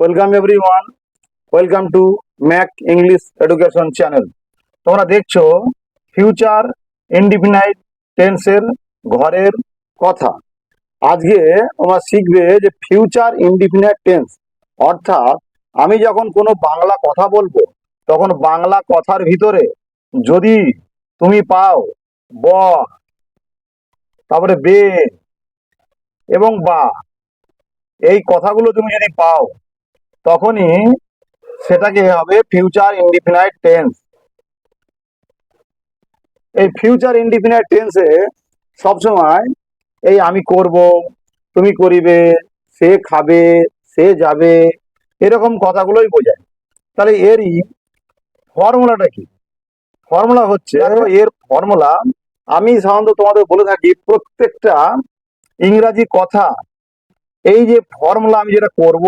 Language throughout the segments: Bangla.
Welcome everyone welcome to Mac English education channel তোমরা দেখছ ফিউচার ইনডিফিনাইট টেন্সের ঘরের কথা। আজকে তোমরা শিখবে যে ফিউচার ইনডিফিনাইট টেন্স অর্থাৎ আমি যখন কোনো বাংলা কথা বলব, তখন বাংলা কথার ভিতরে যদি তুমি পাও ব, তারপরে বে এবং বা, এই কথাগুলো তুমি যদি পাও তখনই সেটাকে হবে ফিউচার ইনডিফিনাইট টেন্স এই ফিউচার ইনডিফিনাইট টেন্সে সবসময় এই আমি করব, তুমি করিবে, সে খাবে, সে যাবে, এরকম কথাগুলোই বোঝায়। তাহলে এরই ফর্মুলাটা কি? ফর্মুলা হচ্ছে এর ফর্মুলা আমি সাধারণত তোমাদের বলে থাকি, প্রত্যেকটা ইংরাজি কথা, এই যে ফর্মুলা আমি যেটা করব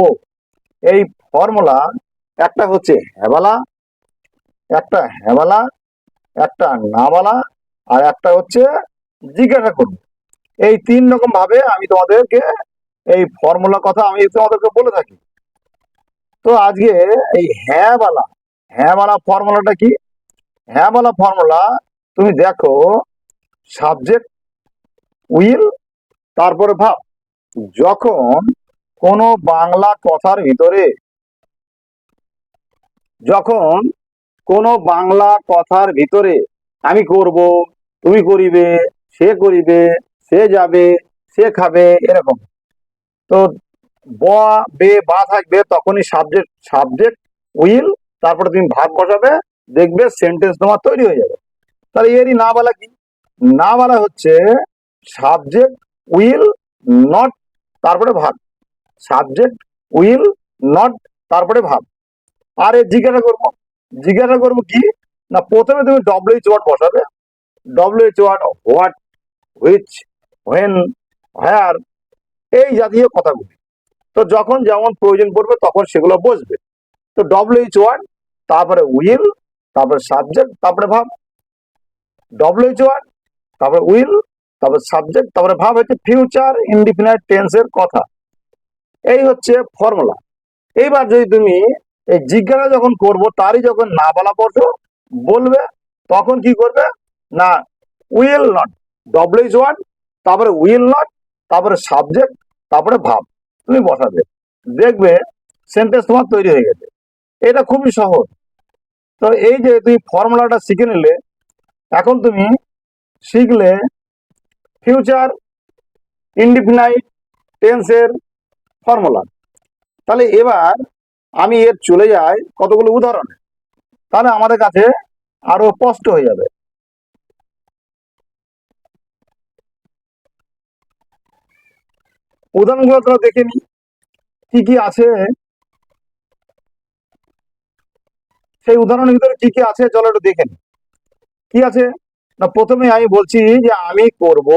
এই ফর্মুলা একটা হচ্ছে হ্যাবালা একটা হ্যাবালা একটা নাবালা, আর একটা হচ্ছে জিজ্ঞাসা করব এই তিন রকম ভাবে আমি তোমাদেরকে এই ফর্মুলা কথা আমি তোমাদেরকে বলে থাকি। তো আজকে এই হ্যাঁবালা হ্যাঁবালা ফর্মুলাটা কি? হ্যাঁবালা ফর্মুলা তুমি দেখো সাবজেক্ট উইল তারপরে ভাব যখন কোনো বাংলা কথার ভিতরে। যখন কোনো বাংলা কথার ভিতরে আমি করব, তুমি করিবে, সে করিবে, সে যাবে, সে খাবে, এরকম। তো ব, বে, বা থাকবে, তখনই সাবজেক্ট সাবজেক্ট উইল তারপরে তুমি ভাগ বসাবে, দেখবে সেন্টেন্স তোমার তৈরি হয়ে যাবে। তাহলে এরই না বলা কি? না বলা হচ্ছে সাবজেক্ট উইল নট তারপরে ভাগ। সাবজেক্ট উইল নট তারপরে ভাব। আর এ জিজ্ঞাসা করব জিজ্ঞাসা করব কি? না, প্রথমে তুমি ডব্লিউএইচ ওয়ার্ড বসাবে। WH word what which when where এই জাতীয় কথাগুলি। তো যখন যেমন প্রয়োজন পড়বে তখন সেগুলো বসবে। তো ডব্লিউএইচ ওয়ার্ড তারপরে উইল তারপরে সাবজেক্ট তারপরে ভাব। ডব্লিউএইচ ওয়ার্ড তারপরে উইল তারপরে সাবজেক্ট তারপরে ভাব হচ্ছে ফিউচার ইনডিফিনাইট টেন্সের কথা। এই হচ্ছে ফর্মুলা এইবার যদি তুমি এই জিজ্ঞাসা যখন করব, তারই যখন না বলা পড়ছো বলবে, তখন কি করবে? না উইল নট ডব্লিউজ ওয়ান তারপরে উইল নট তারপরে সাবজেক্ট তারপরে ভাব তুমি বসাবে। দেখবে সেন্টেন্স তোমার তৈরি হয়ে গেছে। এটা খুবই সহজ। তো এই যে তুমি ফর্মুলাটা শিখে নিলে, এখন তুমি শিখলে ফিউচার ইনডিফিনাইট টেন্সের ফর্মুলা। তাহলে এবার আমি এর চলে যাই কতগুলো উদাহরণে। তাহলে আমাদের কাছে আরও স্পষ্ট হয়ে যাবে। উদাহরণগুলো তোরা দেখে নি কি কি আছে? সেই উদাহরণের ভিতরে কি কি আছে চলো একটু দেখে নি কি আছে? না, প্রথমে আমি বলছি যে আমি করব।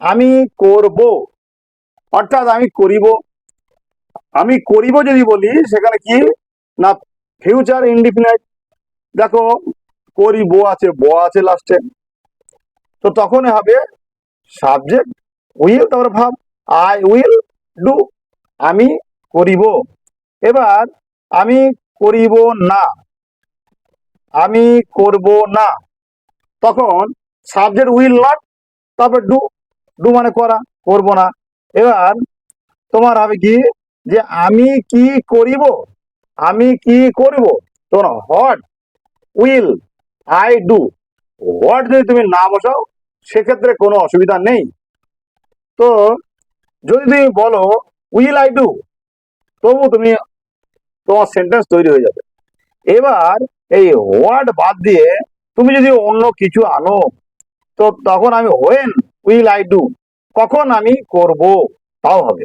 আমি করব। অর্থাৎ আমি করিব আমি করিব যদি বলি, সেখানে কি? না ফিউচার ইনডিফিনাইট দেখো, করিব আছে, ব আছে লাস্টে তো তখন হবে সাবজেক্ট উইল তারপরে ভাব আই উইল ডু আমি করিব। এবার, আমি করিব না, আমি করব না। তখন সাবজেক্ট উইল নট তারপর ডু ডু মানে করা, করব না। এবার তোমার হবে কি? যে আমি কি করিব? আমি কি করব? তোমার what will I do what যদি তুমি না বসাও, সেক্ষেত্রে কোনো অসুবিধা নেই। তো যদি তুমি বলো উইল আই ডু তবু তুমি তোমার সেন্টেন্স তৈরি হয়ে যাবে। এবার এই হোয়াট বাদ দিয়ে তুমি যদি অন্য কিছু আনো, তো তখন আমি হোয়েন উইল আই ডু কখন আমি করব? তাও হবে।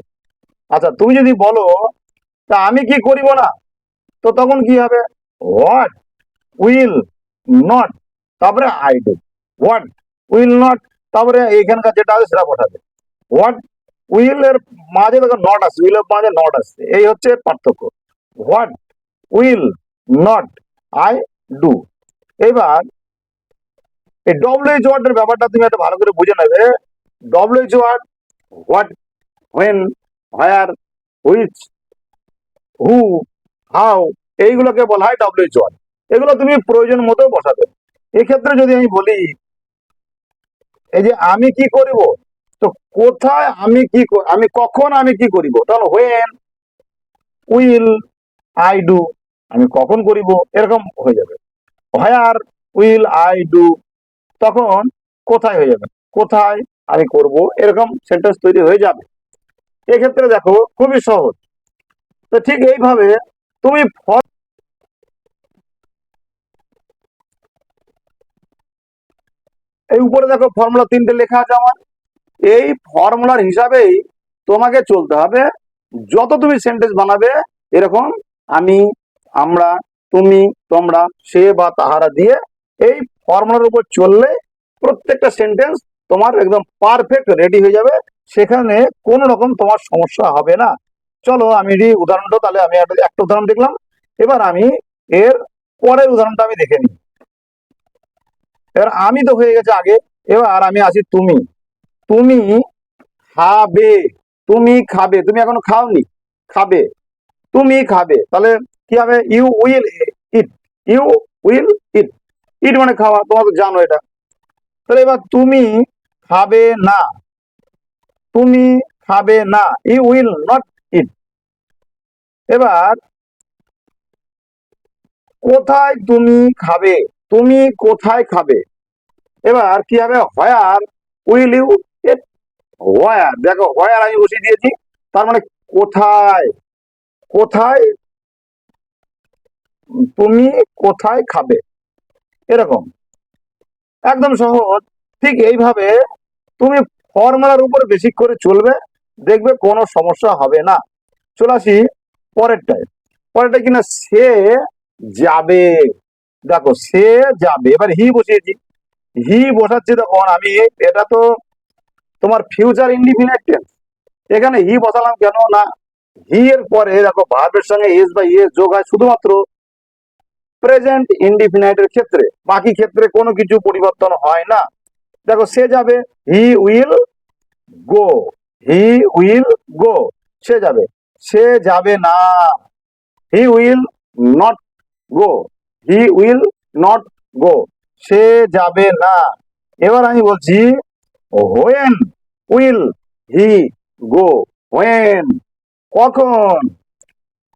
আচ্ছা তুমি যদি বলো, তা আমি কি করিব না? তো তখন কি হবে? হোয়াট উইল নট তারপরে I do what will not তারপরে এখানকার যেটা আছে সেটা বসাবে হোয়াট উইল এর মাঝে দেখো নট আসছে উইল এর মাঝে নট আসছে এই হচ্ছে পার্থক্য। What will not I do এবার এই ডব্লিউএইচ ওয়ার্ডের ব্যাপারটা তুমি একটা ভালো করে বুঝে নেবে। WH word what when where which who how এইগুলোকে বলা হয় ডব্লিউএইচ ওয়ার্ড এগুলো তুমি প্রয়োজন মতো বসাবে। এক্ষেত্রে যদি আমি বলি, এই যে আমি কি করিব, তো কোথায় আমি ক- আমি কখন আমি কি করিব, তাহলে হোয়েন উইল আই ডু আমি কখন করিব, এরকম হয়ে যাবে। হোয়ার উইল আই ডু তখন কোথায় হয়ে যাবে? কোথায় আমি করব, এরকম সেন্টেন্স তৈরি হয়ে যাবে। এক্ষেত্রে দেখো, খুবই সহজ। তো ঠিক এইভাবে তুমি ফর- এই উপরে দেখো ফর্মুলা তিনটে লেখা আছে আমার। এই ফর্মুলার হিসাবেই তোমাকে চলতে হবে। যত তুমি সেন্টেন্স বানাবে, এরকম আমি, আমরা, তুমি, তোমরা, সে বা তাহারা দিয়ে এই ফর্মুলার উপর চললে প্রত্যেকটা সেন্টেন্স তোমার একদম পারফেক্ট রেডি হয়ে যাবে। সেখানে কোনো রকম তোমার সমস্যা হবে না। চলো আমি উদাহরণটা, তাহলে আমি একটা উদাহরণ দেখলাম। এবার আমি এর পরের উদাহরণটা আমি দেখে নিই। এবার আমি তো হয়ে গেছে আগে। এবার আমি আসি তুমি। তুমি খাবে। তুমি খাবে। তুমি এখনও খাওনি? খাবে। তুমি খাবে। তাহলে কি হবে? You will eat you will eat eat মানে খাওয়া। তোমরা তো জানো এটা। তাহলে এবার তুমি খাবে না। তুমি খাবে না। ইউ উইল নট ইট এবার, কোথায় তুমি খাবে? তুমি কোথায় খাবে? এবার কি হবে? Where will you eat where দেখো হোয়ার আমি বসিয়ে দিয়েছি। তার মানে কোথায়? কোথায় তুমি কোথায় খাবে? এরকম। একদম সহজ। ঠিক এইভাবে তুমি ফর্মুলার উপর বেশি করে চলবে, দেখবে কোনো সমস্যা হবে না। চলে আসি পরেরটায়। পরেরটা কিনা সে যাবে। দেখো, সে যাবে। এবার হি বসিয়েছি। হি বসাচ্ছি তখন আমি, এটা তো তোমার ফিউচার ইন্ডিফিনাইট টেন্স এখানে হি বসালাম কেন না? হি এর পরে দেখো ভার্বের সঙ্গে এস বা ইএস যোগ হয় শুধুমাত্র প্রেজেন্ট ইনডিফিনাইট এর ক্ষেত্রে। বাকি ক্ষেত্রে কোনো কিছু পরিবর্তন হয় না। দেখো, সে যাবে he will go he will go সে যাবে। সে যাবে না he will not go he will not go সে যাবে না। এবার আমি বলছি when will he go when কখন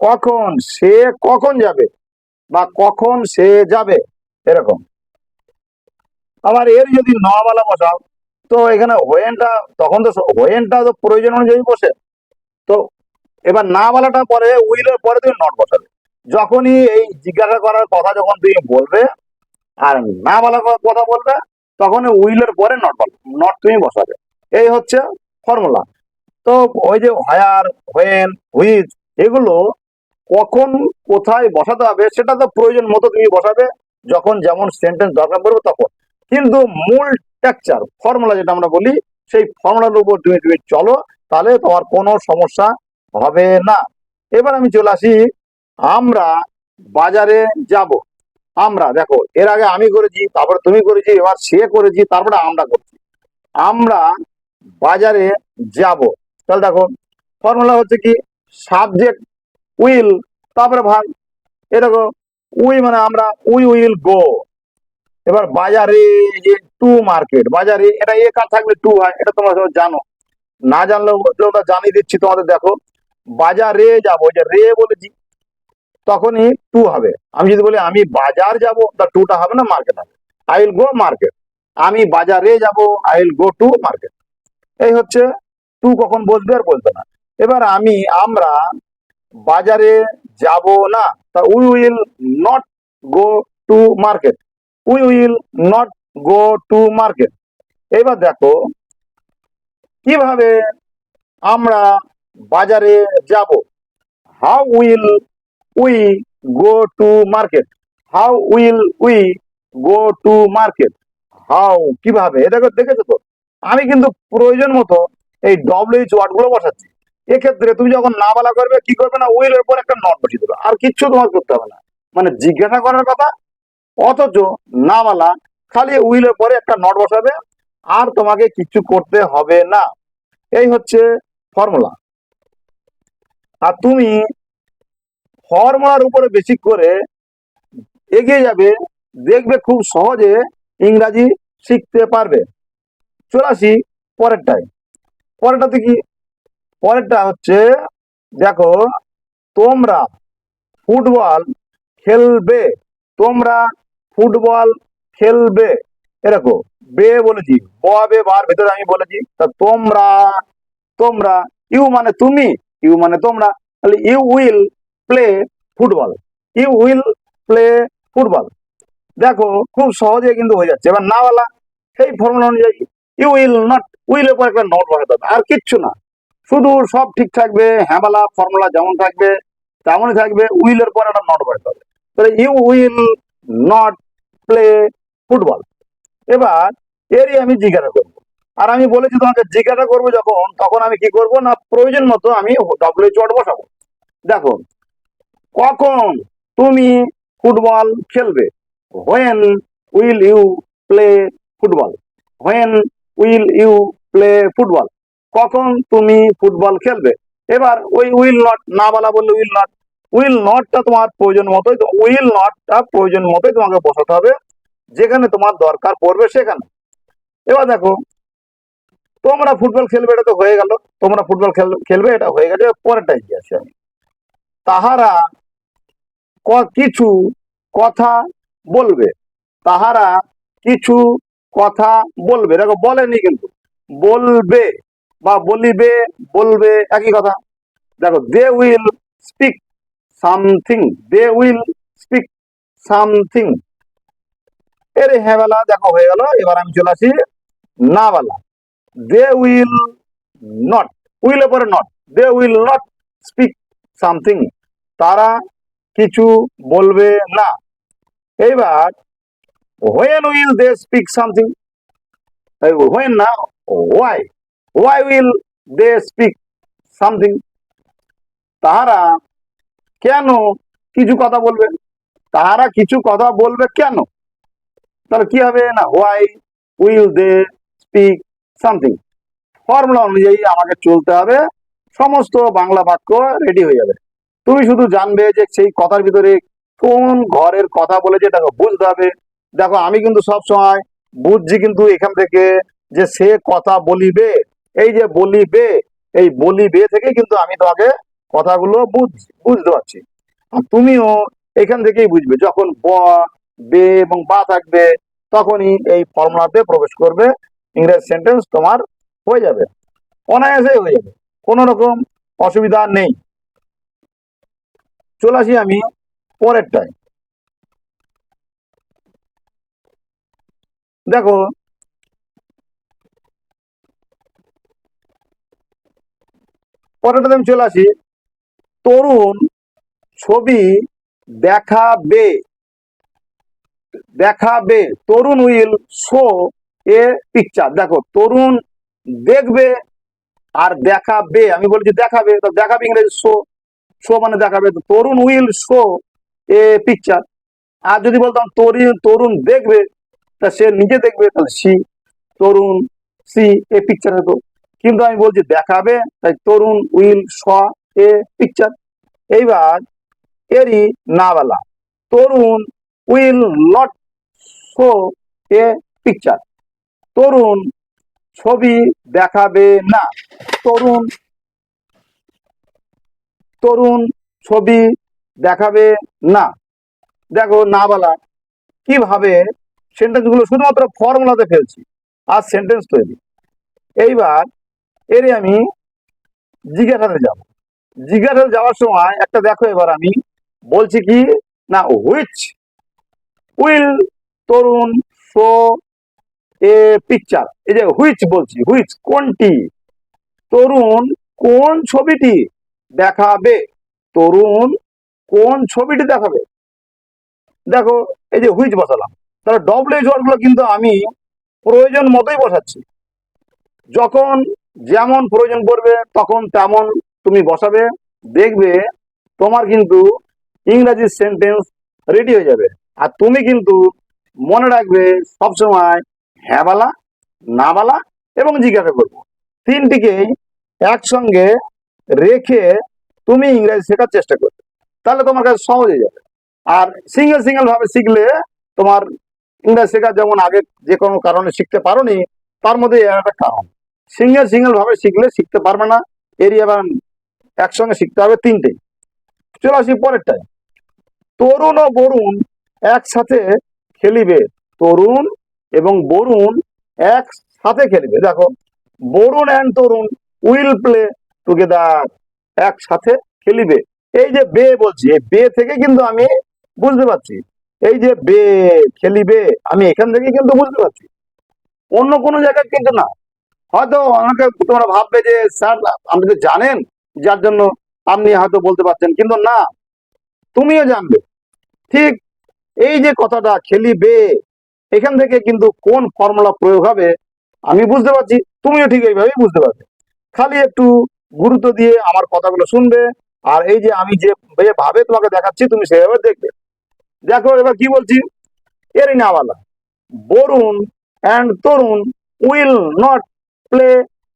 কখন সে কখন যাবে বা কখন সে যাবে, এরকম। আবার এর যদি নবালা বসাও তো এখানে হোয়েনটা তখন তো হোয়েনটা তো প্রয়োজন অনুযায়ী বসে। তো এবার না বলাটা পরে উইলের পরে তুমি নট বসাবে যখনই এই জিজ্ঞাসা করার কথা যখন তুমি বলবে, আর না বলার কথা বলবে তখন উইলের পরে নট বল নট তুমি বসাবে এই হচ্ছে ফর্মুলা তো ওই যে হায়ার হোয়েন হুইজ এগুলো কখন, কোথায় বসাতে হবে, সেটা তো প্রয়োজন মতো তুমি বসাবে। যখন যেমন সেন্টেন্স দরকার পড়বে তখন। কিন্তু মূল টেক্সচার ফর্মুলা যেটা আমরা বলি, সেই ফর্মুলার উপর তুমি তুমি চলো, তাহলে তোমার কোনো সমস্যা হবে না। এবার আমি চলে আসি, আমরা বাজারে যাব। আমরা, দেখো, এর আগে আমি করেছি, তারপরে তুমি করেছি, এবার সে করেছি, তারপরে আমরা করছি। আমরা বাজারে যাব। তাহলে দেখো ফর্মুলা হচ্ছে কি সাবজেক্ট উইল তারপরে ভাগ এরকম উই মানে আমরা, উই উইল গো। এবার বাজারে যে টু মার্কেট বাজারে এটা এ কার থাকলে টু হয়, এটা তোমরা জানো। না জানলেও ওটা জানিয়ে দিচ্ছি তোমাদের, দেখো। বাজারে যাব যে রে বলেছি, তখনই টু হবে। আমি যদি বলি, আমি বাজার যাব, তা টুটা হবে না মার্কেট হবে। আই উইল গো মার্কেট আমি বাজারে যাব I will go to market এই হচ্ছে টু কখন বসবে আর বলবে না। এবার আমি, আমরা বাজারে যাব না, তা we will not go to market we will not go to market এবার দেখো, কীভাবে আমরা বাজারে যাব? How will we go to market how will we go to market how কীভাবে? দেখো, দেখেছ তো? আমি কিন্তু প্রয়োজন মতো এই ডব্লিউএইচ ওয়ার্ডগুলো বসাচ্ছি। এক্ষেত্রে তুমি যখন না বলা করবে, কি করবে না? উইল এর পর একটা নট বসিয়ে দেবে। আর কিচ্ছু তোমার করতে হবে না। মানে জিজ্ঞাসা করার কথা অথচ না বলা খালি উইলের পরে একটা নট বসাবে, আর তোমাকে কিছু করতে হবে না। এই হচ্ছে ফর্মুলা। আর তুমি ফর্মুলার উপরে বেশি করে এগিয়ে যাবে, দেখবে খুব সহজে ইংরাজি শিখতে পারবে। চলে আসি পরেরটায়। পরেরটাতে কি? পরেরটা হচ্ছে, দেখো, তোমরা ফুটবল খেলবে, তোমরা ফুটবল খেলবে। এরকম বে বলেছি, ব, বে, বার ভেতরে আমি বলেছি, তা তোমরা তোমরা, ইউ মানে তুমি, ইউ মানে তোমরা, তাহলে you will play football. You will play football. দেখো, খুব সহজে কিন্তু হয়ে যাচ্ছে। এবার নাওয়ালা সেই ফর্মুলা অনুযায়ী, ইউ উইল নট উইলের পর একটা নট বসাতে হবে, আর কিচ্ছু না। শুধু সব ঠিক থাকবে হ্যাঁবালা ফর্মুলা যেমন থাকবে, তেমনই থাকবে উইলের পর একটা নট বসাতে হবে। তাহলে you will not play football এবার, এরই আমি জিজ্ঞাসা করব। আর আমি বলেছি তোমাকে জিজ্ঞাসা করব যখন, তখন আমি কি করব না, প্রয়োজন মতো আমি ডব্লিউ চট বসাবো। দেখো, কখন তুমি ফুটবল খেলবে? When will you play football when will you play football কখন তুমি ফুটবল খেলবে? এবার ওই উইল নট না বলা বললে উইল নট উইল নটটা তোমার প্রয়োজন মতোই উইল নটটা প্রয়োজন মতোই তোমাকে বসাতে হবে। যেখানে তোমার দরকার পড়বে সেখানে। এবার দেখো, তোমরা ফুটবল খেলবে, এটা তো হয়ে গেল। তোমরা ফুটবল খেল- খেলবে, এটা হয়ে গেছে পরেরটাই কি আছে আমি। তাহারা কিছু কথা বলবে। তাহারা কিছু কথা বলবে। দেখো, বলেনি কিন্তু। বলবে বা বলিবে, বলবে, একই কথা। দেখো they will speak something, they will speak something. এর হ্যাঁ দেখো হয়ে গেল, এবার আমি চলে আসি না বেলা। দে উইল নট উইল পরে not, they will not speak something. তারা কিছু বলবে না। এইবার when will they speak something when না why why will they speak something তাহারা কেন কিছু কথা বলবে? তাহারা কিছু কথা বলবে কেন? তাহলে কি হবে না? Why will they speak something formula অনুযায়ী আমাকে চলতে হবে, সমস্ত বাংলা বাক্য রেডি হয়ে যাবে। তুমি শুধু জানবে যে সেই কথার ভিতরে কোন ঘরের কথা বলেছে এটাকে বুঝতে হবে। দেখো, আমি কিন্তু সব সময় বুঝছি কিন্তু এখান থেকে যে সে কথা বলিবে, এই যে বলিবে, এই বলিবে থেকে কিন্তু আমি তোমাকে কথাগুলো বুঝ, বুঝতে পারছি। আর তুমিও এখান থেকেই বুঝবে, যখন ব, বে এবং বা থাকবে, তখনই এই ফর্মুলাতে প্রবেশ করবে, ইংরেজ সেন্টেন্স তোমার হয়ে যাবে। অনায়াসেই হয়ে যাবে, কোনো রকম অসুবিধা নেই। চলে আসি আমি পরেরটায়। দেখো, পরেরটাতে আমি চলে আসি। তরুণ ছবি দেখাবে দেখাবে। Tarun will show a picture দেখো, তরুণ দেখবে আর দেখাবে। আমি বলছি দেখাবে, তো দেখাবে ইংরেজি শো শো মানে দেখাবে। তো Tarun will show a picture আর যদি বলতাম তরুণ তরুণ দেখবে, তা সে নিজে দেখবে, তাহলে see Tarun see a picture হতো কিন্তু আমি বলছি দেখাবে, তাই তরুণ উইল শ এ পিকচার এইবার এরই নাওয়ালা Tarun will not show a picture Tarun ছবি দেখাবে না। তরুণ তরুণ ছবি দেখাবে না। দেখো না বলা কীভাবে সেন্টেন্সগুলো শুধুমাত্র ফর্মুলাতে ফেলছি। আর সেন্টেন্স তৈরি। এইবার এর আমি জিজ্ঞাসাতে যাব। জিজ্ঞাসাতে যাওয়ার সময় একটা দেখো এবার আমি, বলছি কি, না which will Tarun show a picture এই যে হুইচ বলছি হুইচ কোনটি? তরুণ কোন ছবিটি দেখাবে? তরুণ কোন ছবিটি দেখাবে? দেখো, এই যে হুইচ বসালাম। তাহলে ডবলগুলো কিন্তু আমি প্রয়োজন মতোই বসাচ্ছি। যখন যেমন প্রয়োজন পড়বে, তখন তেমন তুমি বসাবে, দেখবে তোমার কিন্তু ইংরাজি সেন্টেন্স রেডি হয়ে যাবে। আর তুমি কিন্তু মনে রাখবে সবসময় হ্যাঁ বালা না বালা এবং জিজ্ঞাসা করব। তিনটিকেই একসঙ্গে রেখে তুমি ইংরেজি শেখার চেষ্টা করবে। তাহলে তোমার কাছে সহজ হয়ে যাবে। আর সিঙ্গেল সিঙ্গেল ভাবে শিখলে তোমার ইংরেজি শেখা যেমন আগে যে কোনো কারণে শিখতে পারোনি, তার মধ্যে এর একটা কারণ। সিঙ্গেল সিঙ্গেল ভাবে শিখলে শিখতে পারবে না আবার একসঙ্গে শিখতে হবে তিনটে। চলে আসি পরেরটায়। তরুণ ও বরুণ একসাথে খেলিবে। তরুণ এবং বরুণ একসাথে খেলিবে। দেখো, Varun and Tarun will play together একসাথে খেলিবে। এই যে বে বলছি, এই বে থেকে কিন্তু আমি বুঝতে পারছি। এই যে বে খেলিবে, আমি এখান থেকে কিন্তু বুঝতে পারছি। অন্য কোনো জায়গায় কিন্তু না। হয়তো অনেকে তোমরা ভাববে যে, স্যার, আপনি তো জানেন যার জন্য আপনি হয়তো বলতে পারছেন, কিন্তু না, তুমিও জানবে। ঠিক এই যে কথাটা খেলিবে, এখান থেকে কিন্তু কোন ফর্মুলা প্রয়োগ হবে, আমি বুঝতে পারছি, তুমিও ঠিক এইভাবেই বুঝতে পারবে। খালি একটু গুরুত্ব দিয়ে আমার কথাগুলো শুনবে, আর এই যে আমি যে ভাবে তোমাকে দেখাচ্ছি, তুমি সেভাবে দেখবে। দেখো, এবার কি বলছি? এরই নাওয়ালা Varun and Tarun will not play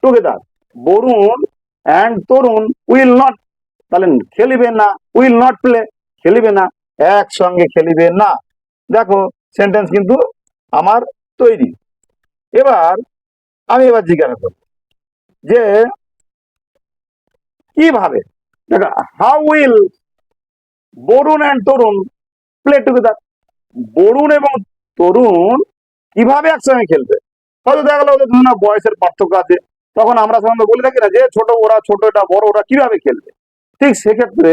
together Varun and Tarun will not তাহলে খেলিবে না উইল নট প্লে খেলিবে না, একসঙ্গে খেলিবে না। দেখো সেন্টেন্স কিন্তু আমার তৈরি। এবার আমি এবার জিজ্ঞাসা করব যে কীভাবে, দেখো how will Varun and Tarun play together Varun এবং তরুণ কীভাবে একসঙ্গে খেলবে? হয়তো দেখা গেলো ওদের বয়সের পার্থক্য আছে। তখন আমরা সাধারণত বলে থাকি না যে ছোট ওরা ছোট এটা বড় ওরা কীভাবে খেলবে? ঠিক সেক্ষেত্রে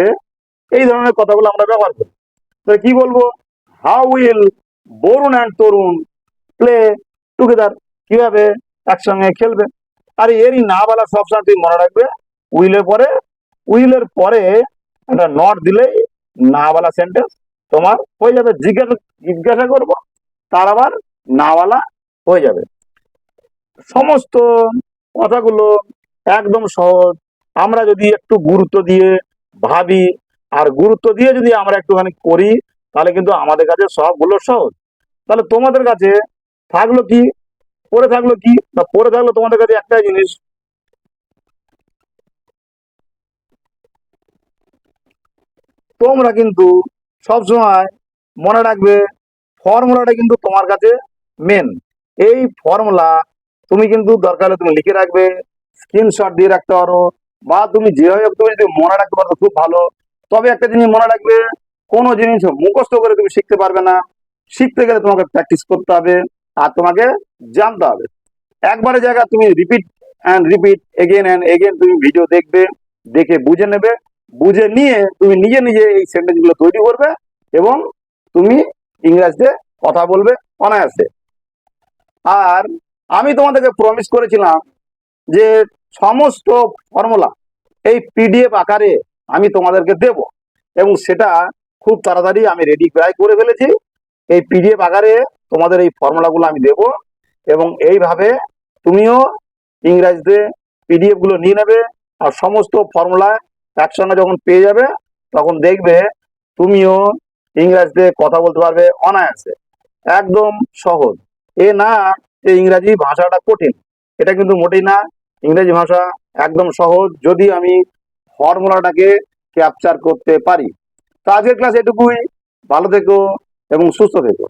এই ধরনের কথাগুলো আমরা ব্যবহার করি। তো কি বলব? How will Varun and Tarun play together কীভাবে একসঙ্গে খেলবে? আর এরই না বলা সবসময় তুই মনে রাখবে, উইলের পরে উইলের পরে একটা নট দিলেই না বলা সেন্টেন্স তোমার হয়ে যাবে। জিজ্ঞাসা জিজ্ঞাসা করব, তার আবার নাওয়ালা হয়ে যাবে। সমস্ত কথাগুলো একদম সহজ। আমরা যদি একটু গুরুত্ব দিয়ে ভাবি, আর গুরুত্ব দিয়ে যদি আমরা একটুখানি করি, তাহলে কিন্তু আমাদের কাছে সবগুলো সহজ। তাহলে তোমাদের কাছে থাকল কি? পড়ে থাকল কি? না, পড়ে থাকল তোমাদের কাছে একটাই জিনিস। তোমরা কিন্তু সবসময় মনে রাখবে, ফর্মুলাটা কিন্তু তোমার কাছে মেন এই ফর্মুলা তুমি কিন্তু দরকার হলে তুমি লিখে রাখবে স্ক্রিনশট দিয়ে রাখতে পারো, বা তুমি যেভাবে তুমি যদি মনে রাখতে পারো খুব ভালো, তবে একটা জিনিস মনে রাখবে, কোনো জিনিস মুখস্থ করে তুমি শিখতে পারবে না। শিখতে গেলে তোমাকে প্র্যাকটিস করতে হবে আর তোমাকে জানতে হবে। একবারে জায়গা তুমি repeat and repeat again and again তুমি ভিডিও দেখবে, দেখে বুঝে নেবে, বুঝে নিয়ে তুমি নিজে নিজে এই সেন্টেন্সগুলো তৈরি করবে এবং তুমি ইংরেজিতে কথা বলবে অনায়াসে। আর আমি তোমাদেরকে প্রমিস করেছিলাম যে সমস্ত ফর্মুলা এই পিডিএফ আকারে আমি তোমাদেরকে দেব। এবং সেটা খুব তাড়াতাড়ি আমি রেডি প্রায় করে ফেলেছি। এই পিডিএফ আকারে তোমাদের এই ফর্মুলাগুলো আমি দেব এবং এইভাবে তুমিও ইংরাজিতে পিডিএফগুলো নিয়ে নেবে আর সমস্ত ফর্মুলা একসঙ্গে যখন পেয়ে যাবে, তখন দেখবে তুমিও ইংরাজিতে কথা বলতে পারবে অনায়াসে। একদম সহজ। এ না যে ইংরাজি ভাষাটা কঠিন, এটা কিন্তু মোটেই না। ইংরেজি ভাষা একদম সহজ, যদি আমি ফর্মুলাটাকে ক্যাপচার করতে পারি। তো আজকের ক্লাস এটুকুই। ভালো থেকো এবং সুস্থ থেকো।